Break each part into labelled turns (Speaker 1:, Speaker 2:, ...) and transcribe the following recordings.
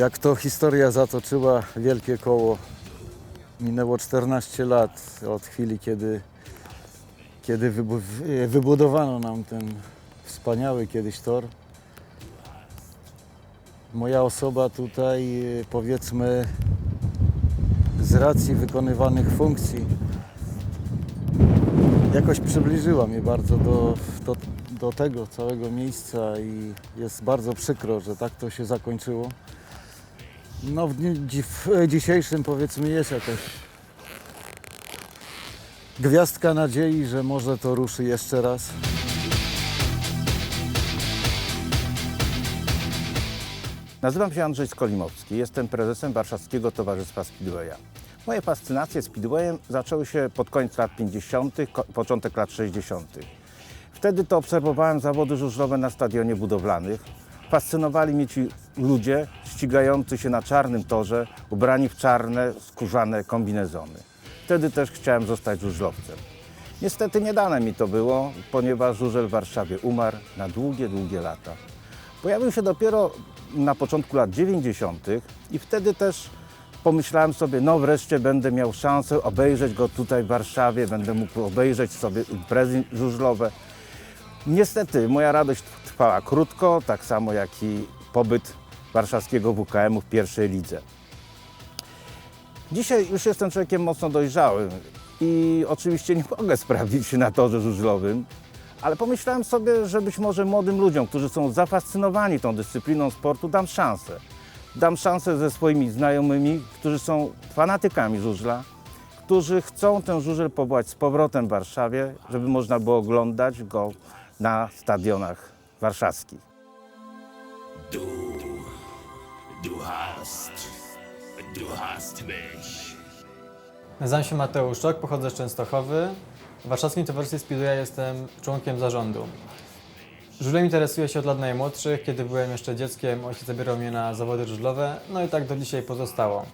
Speaker 1: Jak to historia zatoczyła wielkie koło. Minęło 14 lat od chwili, kiedy, kiedy wybu- wybudowano nam ten wspaniały kiedyś tor. Moja osoba tutaj, powiedzmy, z racji wykonywanych funkcji, jakoś przybliżyła mnie bardzo do, do, do tego całego miejsca i jest bardzo przykro, że tak to się zakończyło. No w dniu w dzisiejszym powiedzmy jest jakaś gwiazdka nadziei, że może to ruszy jeszcze raz.
Speaker 2: Nazywam się Andrzej Skolimowski, jestem prezesem Warszawskiego Towarzystwa Speedwaya. Moje fascynacje speedwayem zaczęły się pod koniec lat 50., ko- początek lat 60. Wtedy to obserwowałem zawody żużlowe na stadionie budowlanych. Fascynowali mnie ci ludzie ścigający się na czarnym torze, ubrani w czarne, skórzane kombinezony. Wtedy też chciałem zostać żużlowcem. Niestety nie dane mi to było, ponieważ żużel w Warszawie umarł na długie, długie lata. Pojawił się dopiero na początku lat 90. i wtedy też pomyślałem sobie, no wreszcie będę miał szansę obejrzeć go tutaj w Warszawie, będę mógł obejrzeć sobie imprezy żużlowe. Niestety moja radość trwała krótko, tak samo jak i pobyt warszawskiego WKM-u w pierwszej lidze. Dzisiaj już jestem człowiekiem mocno dojrzałym i oczywiście nie mogę sprawdzić się na torze żużlowym, ale pomyślałem sobie, że być może młodym ludziom, którzy są zafascynowani tą dyscypliną sportu, dam szansę. Dam szansę ze swoimi znajomymi, którzy są fanatykami żużla, którzy chcą ten żużel powołać z powrotem w Warszawie, żeby można było oglądać go na stadionach warszawskich.
Speaker 3: Du, du hast, du hast mich.
Speaker 4: Nazywam się Mateusz Czok, pochodzę z Częstochowy. W Warszawskim Towarzystwie Speedwaya jestem członkiem zarządu. Żużlem interesuję się od lat najmłodszych. Kiedy byłem jeszcze dzieckiem, ojciec zabierał mnie na zawody żużlowe, no i tak do dzisiaj pozostało.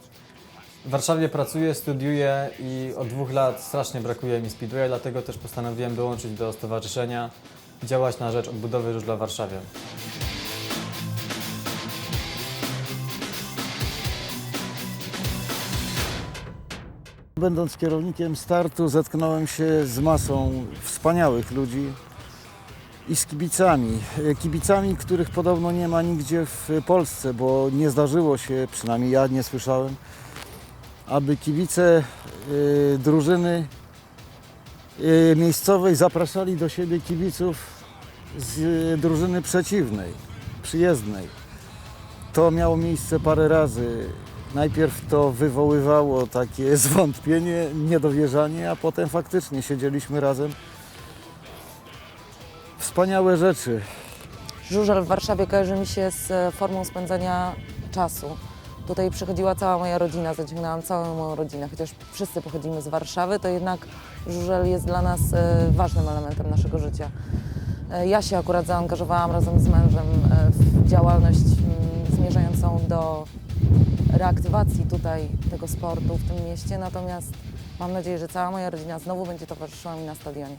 Speaker 4: W Warszawie pracuję, studiuję i od dwóch lat strasznie brakuje mi Speedwaya, dlatego też postanowiłem dołączyć do stowarzyszenia działać na rzecz odbudowy żużla w Warszawie.
Speaker 1: Będąc kierownikiem startu, zetknąłem się z masą wspaniałych ludzi i z kibicami. Kibicami, których podobno nie ma nigdzie w Polsce, bo nie zdarzyło się, przynajmniej ja nie słyszałem, aby kibice e, drużyny miejscowej zapraszali do siebie kibiców z e, drużyny przeciwnej, przyjezdnej. To miało miejsce parę razy. Najpierw to wywoływało takie zwątpienie, niedowierzanie, a potem faktycznie siedzieliśmy razem. Wspaniałe rzeczy.
Speaker 5: Żużel w Warszawie kojarzy mi się z e, formą spędzania czasu. Tutaj przychodziła cała moja rodzina, zaciągnęłam całą moją rodzinę. Chociaż wszyscy pochodzimy z Warszawy, to jednak żużel jest dla nas e, ważnym elementem naszego życia. E, Ja się akurat zaangażowałam razem z mężem e, w działalność mm, zmierzającą do reaktywacji tutaj tego sportu w tym mieście, natomiast mam nadzieję, że cała moja rodzina znowu będzie towarzyszyła mi na stadionie.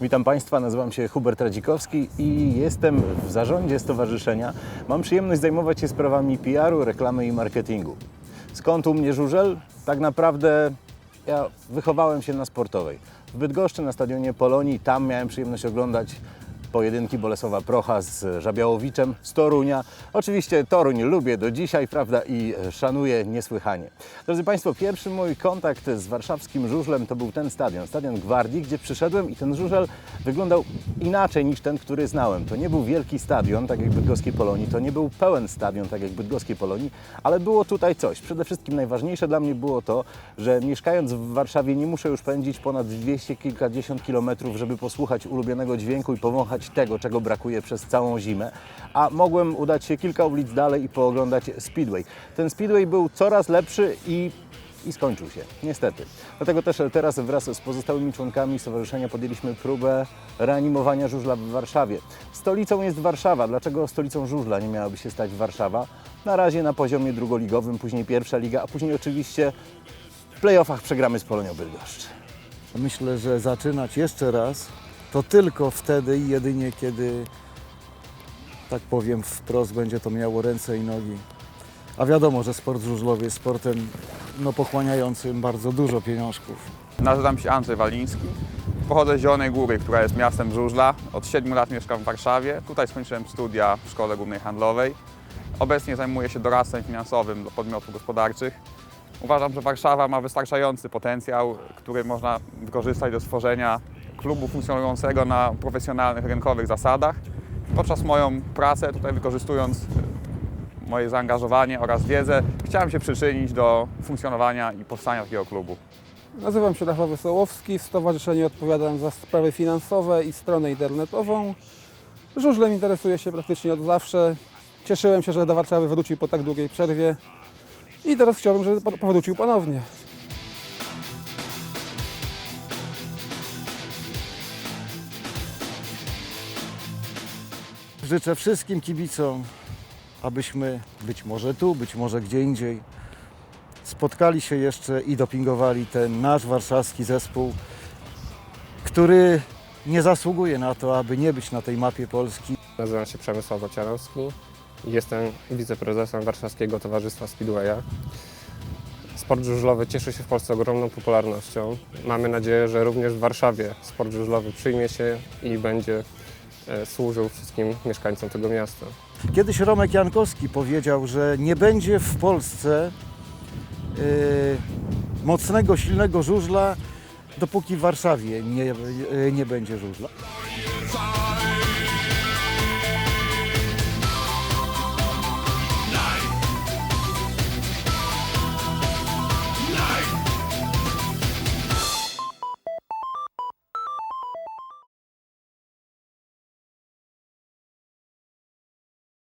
Speaker 6: Witam Państwa, nazywam się Hubert Radzikowski i jestem w zarządzie stowarzyszenia. Mam przyjemność zajmować się sprawami PR-u, reklamy i marketingu. Skąd u mnie żużel? Tak naprawdę ja wychowałem się na sportowej. W Bydgoszczy na stadionie Polonii, tam miałem przyjemność oglądać pojedynki Bolesława Procha z Żabiałowiczem z Torunia. Oczywiście Toruń lubię do dzisiaj, prawda, i szanuję niesłychanie. Drodzy Państwo, pierwszy mój kontakt z warszawskim żużlem to był ten stadion, stadion Gwardii, gdzie przyszedłem i ten żużel wyglądał inaczej niż ten, który znałem. To nie był wielki stadion, tak jak Bydgoskiej Polonii, to nie był pełen stadion, tak jak Bydgoskiej Polonii, ale było tutaj coś. Przede wszystkim najważniejsze dla mnie było to, że mieszkając w Warszawie nie muszę już pędzić ponad 200 kilkadziesiąt kilometrów, żeby posłuchać ulubionego dźwięku i powąchać tego, czego brakuje przez całą zimę, a mogłem udać się kilka ulic dalej i pooglądać Speedway. Ten Speedway był coraz lepszy i i skończył się, niestety. Dlatego też teraz wraz z pozostałymi członkami stowarzyszenia podjęliśmy próbę reanimowania żużla w Warszawie. Stolicą jest Warszawa. Dlaczego stolicą żużla nie miałaby się stać Warszawa? Na razie na poziomie drugoligowym, później pierwsza liga, a później oczywiście w playoffach przegramy z Polonią Bydgoszcz.
Speaker 1: Myślę, że zaczynać jeszcze raz to tylko wtedy i jedynie kiedy, tak powiem wprost, będzie to miało ręce i nogi. A wiadomo, że sport żużlowy jest sportem no, pochłaniającym bardzo dużo pieniążków.
Speaker 7: Nazywam się Andrzej Waliński. Pochodzę z Zielonej Góry, która jest miastem żużla. Od 7 lat mieszkam w Warszawie. Tutaj skończyłem studia w Szkole Głównej Handlowej. Obecnie zajmuję się doradztwem finansowym do podmiotów gospodarczych. Uważam, że Warszawa ma wystarczający potencjał, który można wykorzystać do stworzenia klubu funkcjonującego na profesjonalnych, rynkowych zasadach. Podczas moją pracę, tutaj wykorzystując moje zaangażowanie oraz wiedzę, chciałem się przyczynić do funkcjonowania i powstania takiego klubu.
Speaker 8: Nazywam się Rafał Wesołowski, w stowarzyszeniu odpowiadam za sprawy finansowe i stronę internetową. Żużlem interesuję się praktycznie od zawsze. Cieszyłem się, że do Warszawy wrócił po tak długiej przerwie i teraz chciałbym, żeby po- powrócił ponownie.
Speaker 1: Życzę wszystkim kibicom, abyśmy być może tu, być może gdzie indziej spotkali się jeszcze i dopingowali ten nasz warszawski zespół, który nie zasługuje na to, aby nie być na tej mapie Polski.
Speaker 9: Nazywam się Przemysław Ociarowski i jestem wiceprezesem Warszawskiego Towarzystwa Speedwaya. Sport żużlowy cieszy się w Polsce ogromną popularnością. Mamy nadzieję, że również w Warszawie sport żużlowy przyjmie się i będzie służył wszystkim mieszkańcom tego miasta.
Speaker 1: Kiedyś Romek Jankowski powiedział, że nie będzie w Polsce y, mocnego, silnego żużla, dopóki w Warszawie nie, y, nie będzie żużla.